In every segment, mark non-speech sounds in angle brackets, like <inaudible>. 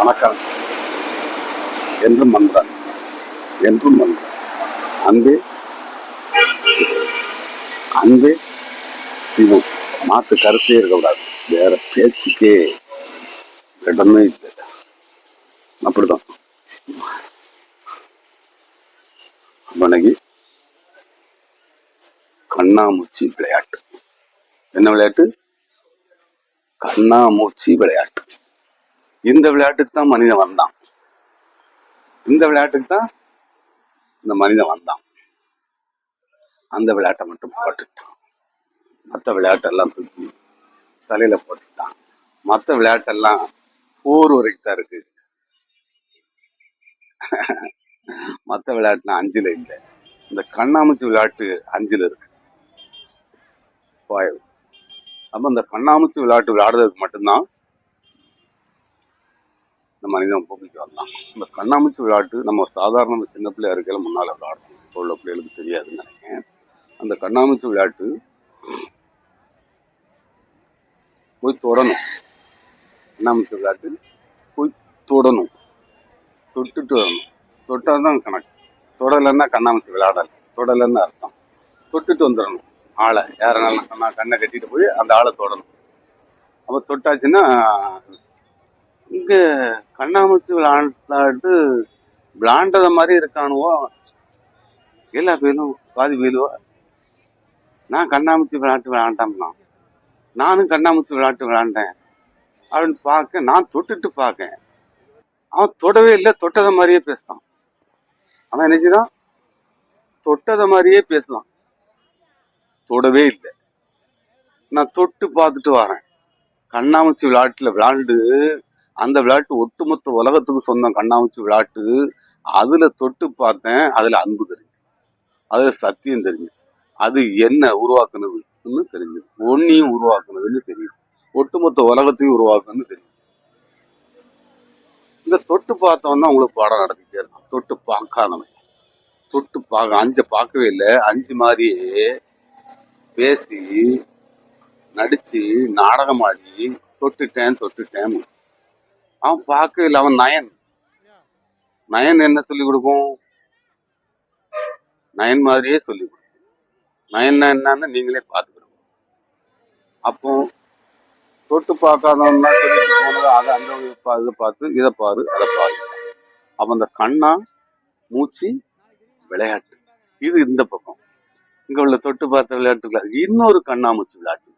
வணக்கம். என்றும் அன்புடன் என்றும் அன்பு அன்பே அன்பே சிவம் மாற்று கருத்தே இருக்கக்கூடாது. வேற பேச்சுக்கே இடமே இல்லை. அப்படிதான். வணங்கி கண்ணாமூச்சி விளையாட்டு. என்ன விளையாட்டு? கண்ணாமூச்சி விளையாட்டு. இந்த விளையாட்டுக்கு தான் மனிதன் வந்தான். இந்த விளையாட்டுக்கு தான் இந்த மனிதன் வந்தான். அந்த விளையாட்டை மட்டும் போட்டுட்டான். மற்ற விளையாட்டெல்லாம் தூக்கி தலையில போட்டுட்டான். மற்ற விளையாட்டெல்லாம் போர் வரைக்கும் தான் இருக்கு. மற்ற விளையாட்டுலாம் அஞ்சுல இல்லை. இந்த கண்ணாமூச்சி விளையாட்டு அஞ்சுல இருக்கு. போய். அப்ப இந்த கண்ணாமூச்சி விளையாட்டு விளையாடுறதுக்கு மட்டும்தான் இந்த மனிதன் பூமிக்கு வரலாம் இந்த கண்ணாமூச்சி விளையாட்டு நம்ம சாதாரண சின்ன பிள்ளையா இருக்கையில முன்னால் விளையாடணும் இப்போ உள்ள பிள்ளைகளுக்கு தெரியாதுன்னு நினைக்கிறேன். அந்த கண்ணாமூச்சி விளையாட்டு போய் தொடணும். கண்ணாமூச்சி விளையாட்டு போய் தொடணும். தொட்டுட்டு வரணும். தொட்டால் தான் கணக்கு. தொடலைன்னா கண்ணாமூச்சி விளையாடல. தொடலைன்னு அர்த்தம். தொட்டுட்டு வந்துடணும். ஆளை. யாரனாலும் கண்ணை கட்டிட்டு போய் அந்த ஆளை தொடணும். அப்போ தொட்டாச்சுன்னா இங்க கண்ணாமூச்சி விளையாட்டு விளாண்டத மாதிரி இருக்கானுவோ எல்லா பேரும் பாதி பேருவோ நான் கண்ணாமூச்சி விளையாட்டு விளையாண்டோம்னா நானும் கண்ணாமூச்சி விளையாட்டு விளையாண்டேன். அப்படின்னு பார்க்க நான் தொட்டுட்டு பார்க்கேன். அவன் தொடவே இல்லை தொட்டதை மாதிரியே பேசுறான் அவன் என்னச்சுதான் தொட்டதை மாதிரியே பேசுவான் தொடவே இல்லை. நான் தொட்டு பார்த்துட்டு வரேன். கண்ணாமூச்சி விளையாட்டுல விளையாண்டு அந்த விளையாட்டு ஒட்டுமொத்த உலகத்துக்கு சொந்தம். கண்ணாமூச்சி விளையாட்டு. அதுல தொட்டு பார்த்தேன் அதுல அன்பு தெரிஞ்சு அதுல சத்தியம் தெரிஞ்சு அது என்ன உருவாக்குனதுன்னு தெரிஞ்சது. ஒன்னையும் உருவாக்குனதுன்னு தெரியும். ஒட்டுமொத்த உலகத்தையும் உருவாக்குன்னு தெரியும். இந்த தொட்டு பார்த்தவன் தான் உங்களுக்கு பாடம் நடத்திட்டே இருக்கும் தொட்டு பார்க்காதவன். தொட்டு பார்க்க அஞ்சை பார்க்கவே இல்லை. அஞ்சு மாதிரியே பேசி நடிச்சு நாடகமாடி தொட்டுட்டேன் தொட்டுட்டேன். அவன் பார்க்க இல்லை அவன் நயன். நயன் என்ன சொல்லி கொடுக்கும்? நயன் மாதிரியே சொல்லி கொடுக்கும். நயன்னா என்னன்னு நீங்களே பார்த்துக்கிடுங்க. அப்போ தொட்டு பார்க்காதவன்னா சொல்லிட்டு போனது அதை அந்த இதை பார்த்து இதை பாரு அதை பாரு. அவன் அந்த கண்ணா மூச்சு விளையாட்டு. இது இந்த பக்கம். இங்க உள்ள தொட்டு பார்த்த விளையாட்டுல இன்னொரு கண்ணாமூச்சி விளையாட்டு.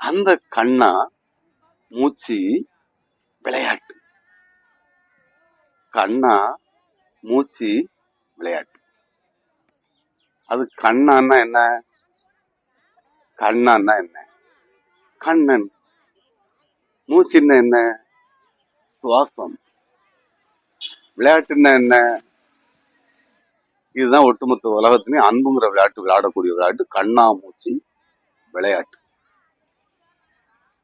அந்த கண்ணா மூச்சு விளையாட்டு. கண்ணா மூச்சு விளையாட்டு. அது கண்ணான்னா என்ன? கண்ணான்னா என்ன? கண்ணன். மூச்சுன்னா என்ன? சுவாசம். விளையாட்டுன்னா என்ன? இதுதான் ஒட்டுமொத்த உலகத்திலையும் அன்புங்கிற விளையாட்டு விளையாடக்கூடிய விளையாட்டு. கண்ணா மூச்சு விளையாட்டு.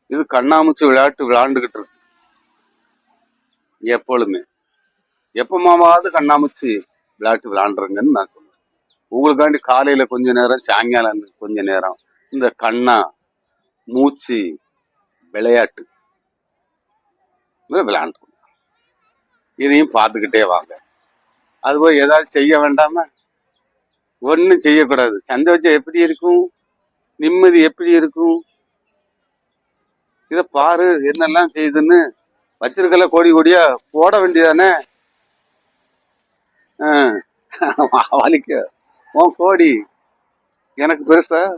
இது கண்ணாமூச்சி விளையாட்டு விளையாண்டுகிட்டு இருக்கு. எப்பொழுதுமே. எப்பமாவது கண்ணாமூச்சி விளையாட்டு விளையாண்டுருங்கன்னு நான் சொல்லுவேன் உங்களுக்காண்டி காலையில கொஞ்ச நேரம் சாயங்காலம் கொஞ்ச நேரம் இந்த கண்ணா மூச்சு விளையாட்டு விளையாண்டு இதையும் பார்த்துக்கிட்டே வாங்க. அது போய் ஏதாவது செய்ய வேண்டாம? ஒன்றும் செய்யக்கூடாது. சந்தோஷம் எப்படி இருக்கும்? நிம்மதி எப்படி இருக்கும்? இத பாரு என்னெல்லாம் செய்யுதுன்னு வச்சிருக்கல கோடி கோடியா போட வேண்டியதானே? வலிக்க உன் கோடி. எனக்கு பெருசா?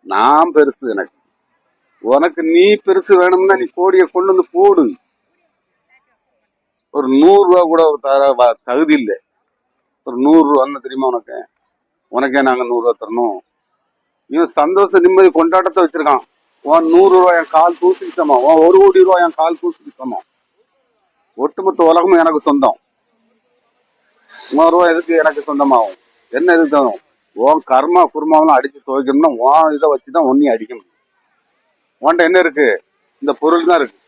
நான் பெருசு எனக்கு. உனக்கு நீ பெருசு வேணும்னா நீ கோடியை கொண்டு வந்து போடு. ஒரு நூறு ரூபா கூட தர வ- தகுதி இல்லை. ஒரு நூறு ரூபான்னு தெரியுமா உனக்கு? உனக்கே நாங்கள் நூறுரூவா தரணும். இவன் சந்தோஷ நிம்மதி கொண்டாட்டத்தை வச்சிருக்கான். உன் நூறு ரூபாய் என் கால் தூசிக்கு சமம் உன் ஒரு கோடி ரூபாய் என் கால் தூசிக்கு சமம் ஒட்டுமொத்த உலகமும் எனக்கு சொந்தம். நூறு ரூபாய் எதுக்கு எனக்கு சொந்தமாகும்? என்ன எதுக்கு தரும்? உன் கர்மா குருமாவெல்லாம் அடிச்சு துவைக்கணும்னா உன் இதை வச்சு தான் ஒன்றையும் அடிக்கணும். உன்கிட்ட என்ன இருக்கு? இந்த பொருள் தான் இருக்கு.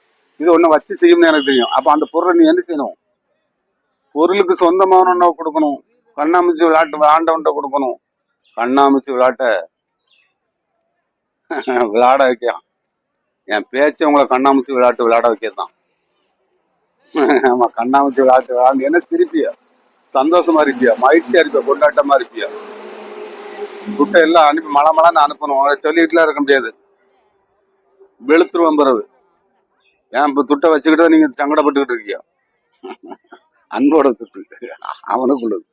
இது ஒன்று வச்சு செய்யும்னு எனக்கு தெரியும். அப்போ அந்த பொருளை நீ என்ன செய்யணும்? பொருளுக்கு சொந்தமான கொடுக்கணும். கண்ணாமூச்சி விளையாட்டு விளையாண்டவன்ட்ட கொடுக்கணும். கண்ணாமூச்சி விளையாட்ட <laughs> விளையாட வைக்கலாம். என் பேச்சு உங்களை கண்ணாமூச்சி விளையாட்டு விளையாட வைக்கிறது தான் <laughs> ஆமா கண்ணாமூச்சி விளையாட்டு விளையாண்டு என்ன சிரிப்பியா? சந்தோஷமா இருப்பியா? மகிழ்ச்சியா இருப்பியா? கொண்டாட்டமா இருப்பியா? குட்டை எல்லாம் அனுப்பி மழை மழைன்னு அனுப்பணும். உங்களை சொல்லிட்டுலாம் இருக்க முடியாது. வெளுத்துருவோம் பிறகு. ஏன் இப்போ துட்டை வச்சுக்கிட்டு நீங்க சங்கடப்பட்டுக்கிட்டு இருக்கியா <laughs> அன்போட துட்டு. அவனுக்குள்ளது.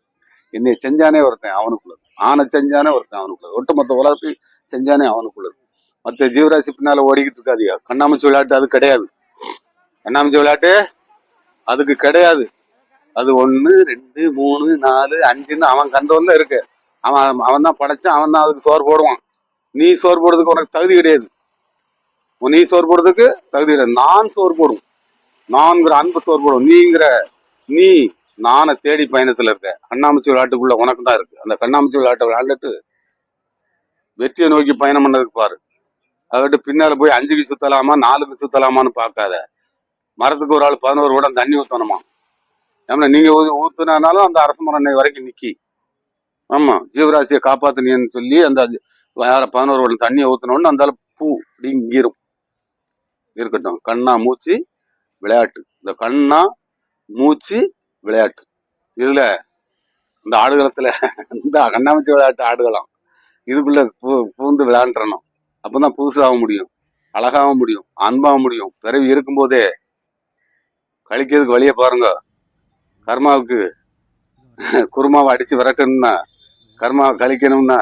என்னை செஞ்சானே ஒருத்தன் அவனுக்குள்ளது. ஆனை செஞ்சானே ஒருத்தன் அவனுக்குள்ளது. ஒட்டுமொத்த உலகத்தையும் செஞ்சானே அவனுக்குள்ளது. மற்ற ஜீவராசி பின்னால ஓடிக்கிட்டு இருக்காதியா கண்ணாமூச்சி விளையாட்டு அது கிடையாது. கண்ணாமூச்சி விளையாட்டு அதுக்கு கிடையாது. அது ஒன்று ரெண்டு மூணு நாலு அஞ்சுன்னு அவன் கண்டவன்ல இருக்கு. அவன் அவன் தான் படைச்சான் அவன் தான் அதுக்கு சோறு போடுவான். நீ சோறு போடுறதுக்கு உனக்கு தகுதி கிடையாது. உன் நீ சோறு போடுறதுக்கு தகுதி கிடையாது. நான் சோறு போடும் நான்கிற அன்பு சோறு போடும் நீங்கிற நீ நானை தேடி பயணத்துல இருக்க. கண்ணாமூச்சி விளையாட்டுக்குள்ள உனக்கு தான் இருக்கு. அந்த கண்ணாமூச்சி விளையாட்டை விளையாண்டுட்டு வெற்றியை நோக்கி பயணம் பண்ணதுக்கு பாரு. அதை விட்டு பின்னால போய் அஞ்சுக்கு சுத்தலாமா நாலுக்கு சுத்தலாமான்னு பார்க்காத. மரத்துக்கு ஒரு ஆள் பதினோரு கூட தண்ணி ஊற்றணுமா ஏன்னா நீங்கள் ஊ- அந்த அரசு மரம் வரைக்கும் நிற்கி ஆமாம் ஜீவராசியை காப்பாத்துனீன்னு சொல்லி அந்த வேற பதினோரு கூட தண்ணியை ஊற்றினோன்னு அந்த பூ அப்படிங்கிரும் இருக்கட்டும் கண்ணா மூச்சு விளையாட்டு. இந்த கண்ணா மூச்சு விளையாட்டு. இதுல இந்த ஆடுகளத்துல இந்த கண்ணாமூச்சி விளையாட்டு ஆடுகளம். இதுக்குள்ள பூ- பூந்து விளையாண்டுறணும் அப்பதான் புதுசாக முடியும். அழகாக முடியும். அன்பாக முடியும். பிறவி இருக்கும்போதே கழிக்கிறதுக்கு வழியை பாருங்க. கர்மாவுக்கு குருமாவை அடிச்சு விரட்டணும்னா கர்மாவை கழிக்கணும்னா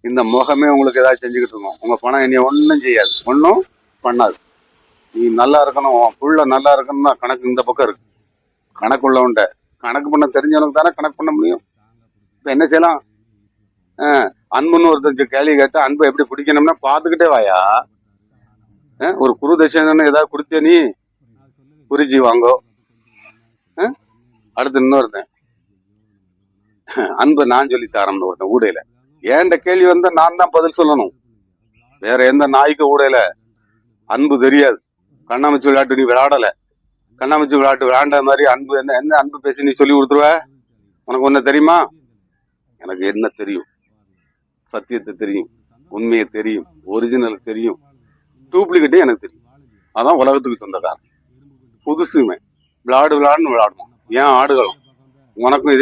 இந்த முகமே உங்களுக்கு ஏதாவது செஞ்சுக்கிட்டு இருக்கும் உங்க பணம் என்னைய ஒன்றும் செய்யாது. ஒன்றும் பண்ணாது. நீ நல்லா இருக்கணும். புள்ள நல்லா இருக்கணும்னா கணக்கு இந்த பக்கம் இருக்கு. கணக்கு உள்ளவன்ட்ட. கணக்கு பண்ண தெரிஞ்சவனுக்கு தானே கணக்கு பண்ண முடியும். இப்போ என்ன செய்யலாம்? ஆ அன்புன்னு ஒருத்தர் கேள்வி கேட்டா அன்பை எப்படி பிடிக்கணும்னா பார்த்துக்கிட்டே வாயா. ஒரு குரு தட்சணன்னு ஏதாவது கொடுத்தியா நீ குருஜி வாங்கோ. அடுத்து இன்னொருத்தன். அன்பை நான் சொல்லி தரேன்னு ஒருத்தன் ஊடையில. ஏன்ட கேள்வி வந்தா நான் தான் பதில் சொல்லணும். வேற எந்த நாய்க்கு ஊடையில அன்பு தெரியாது. கண்ணாமூச்சி விளையாட்டு நீ விளையாடல. கண்ணாமூச்சி விளையாட்டு விளையாண்ட மாதிரி அன்பு என்ன என்ன அன்பு பேசி நீ சொல்லி கொடுத்துருவ? உனக்கு ஒண்ணு தெரியுமா? எனக்கு என்ன தெரியும்? சத்தியத்தை தெரியும். உண்மையை தெரியும். ஒரிஜினல் தெரியும். டூப்ளிகேட்டே எனக்கு தெரியும். அதான் உலகத்துக்கு சொந்தக்காரன். புதுசுமே. விளையாடு விளையாடுன்னு விளாடுவோம் ஏன் ஆடுகளும்? உனக்கும்